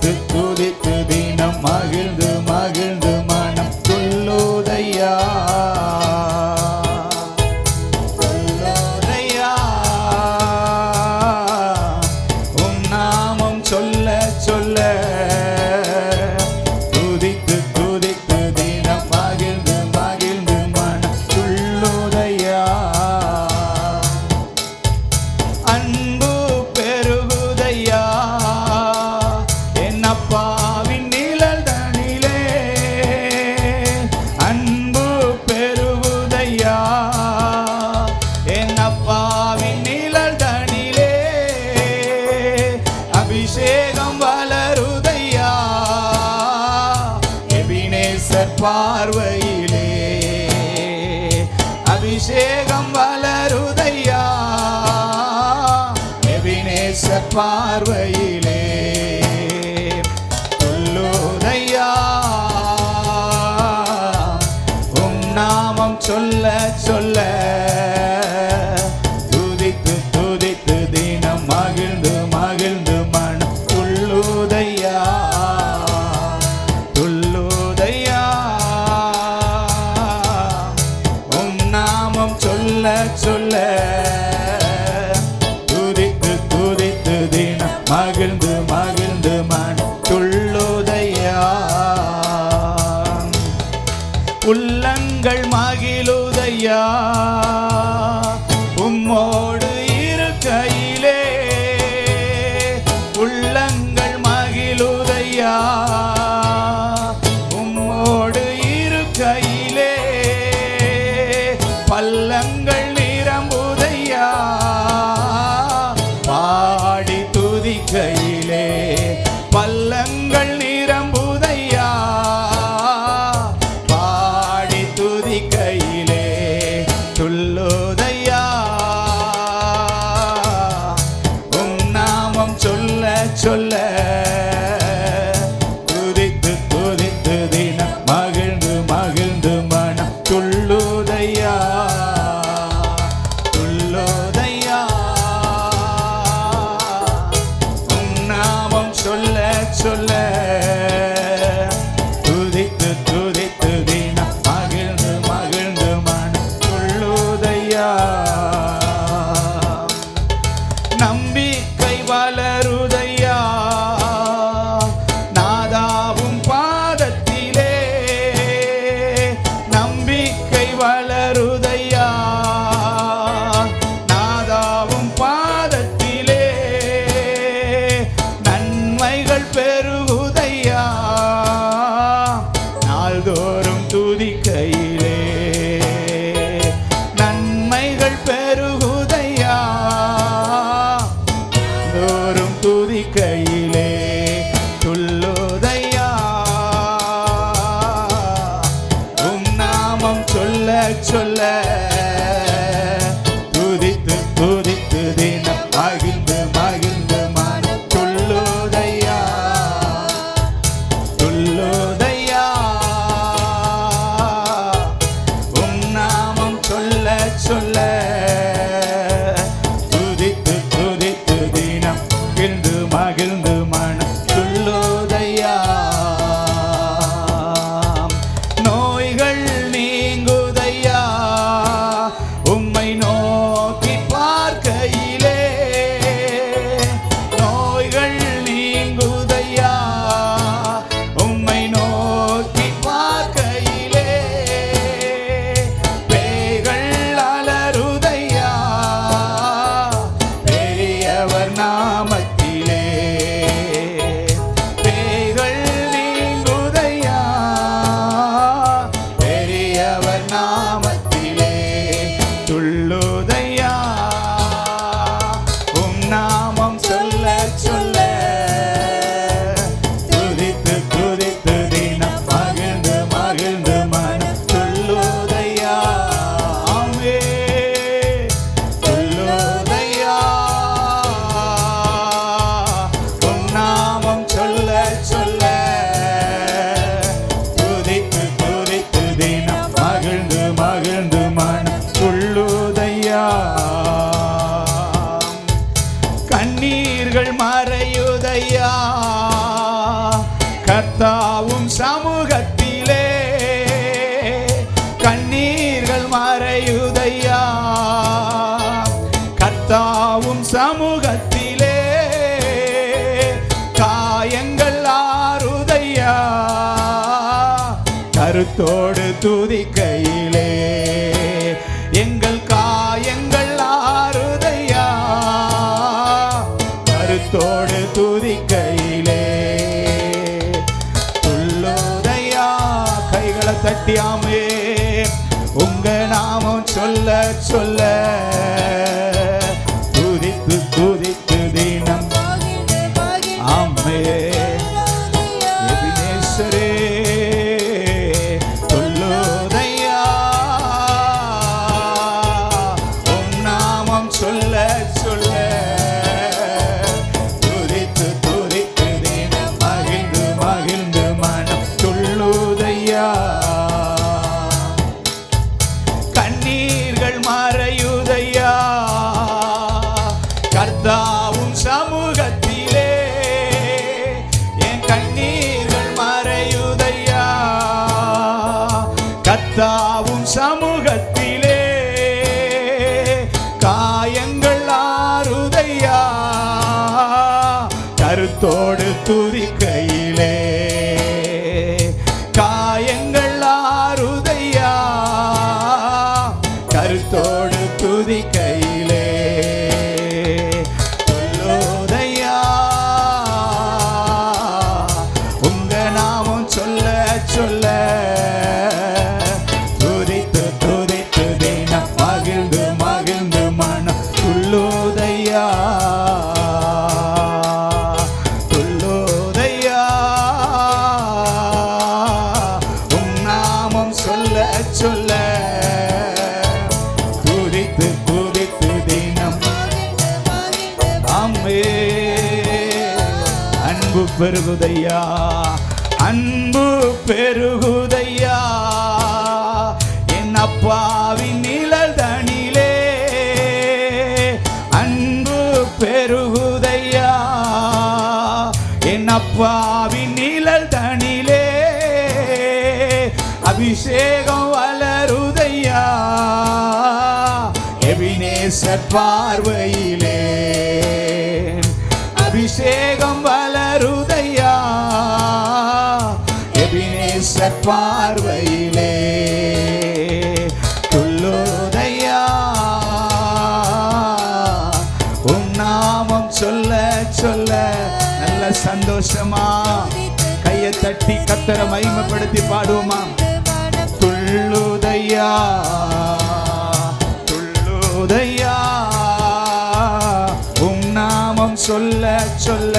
the. அபிஷேகம் வளருதையா? Ebenezer பார்வையிலே அபிஷேகம் வளருதையா? எபினேசர் பார்வையிலே சொல்ல சொல்ல creio. கண்கள் மறையுதையா? கர்த்தாவும் சமூகத்திலே கண்ணீர்கள் மறையுதையா? கர்த்தாவும் சமூகத்திலே காயங்கள் ஆறுதையா? கருத்தோடு துதிக்கையிலே சத்தியமே உங்க நாமம் சொல்ல சொல்ல. கருத்தோடு சொல்ல. துதித்து துதித்து தினம் அம்மே அன்பு பெருகுதையா? அன்பு பெருகுதையா? என் அப்பாவின் நிழல் தனிலே. அன்பு பெருகுதையா? என் அப்பாவின் நிழல் தனிலே. அபிஷேகம் எபினேசர் பார்வையிலே. அபிஷேகம் வளருதையா? எபினேசர் பார்வையிலே. துள்ளுதையா? உன் நாமம் சொல்ல சொல்ல நல்ல சந்தோஷமா? கையை தட்டி கத்தர மகிமைப்படுத்தி பாடுவோமா? துள்ளுதையா? சொல்ல சொல்ல.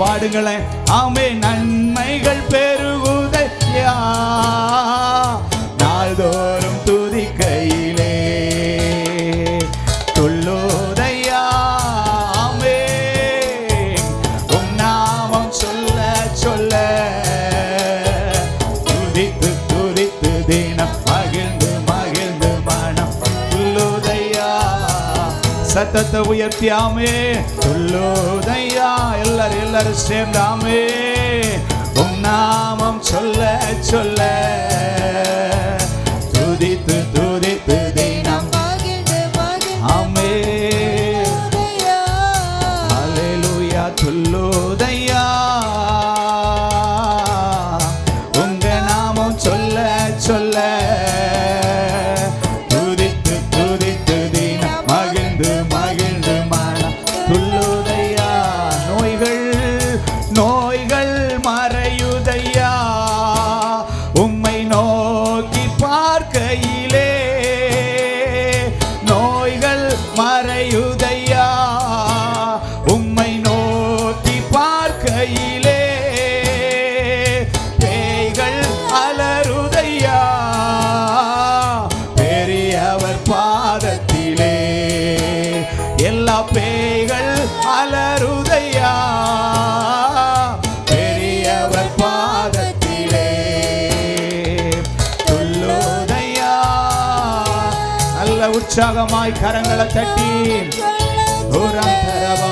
பாடுங்களேன். ஆமே நன்மைகள் பெருகுதையா சத்தத்தை உயர்த்தியாமே. துள்ளுதையா எல்லாரும் எல்லாரும் சேர்ந்தாமே. உம் நாமம் சொல்ல சொல்ல. துதித்து துதித்து தினம். ஆமே. ஹalleluya துள்ளுதையா பேய்கள் அலருதையா? பெரியவர் பாதத்திலே துள்ளோதையா? நல்ல உற்சாகமாய் கரங்களை தட்டி தூரம் தரவா?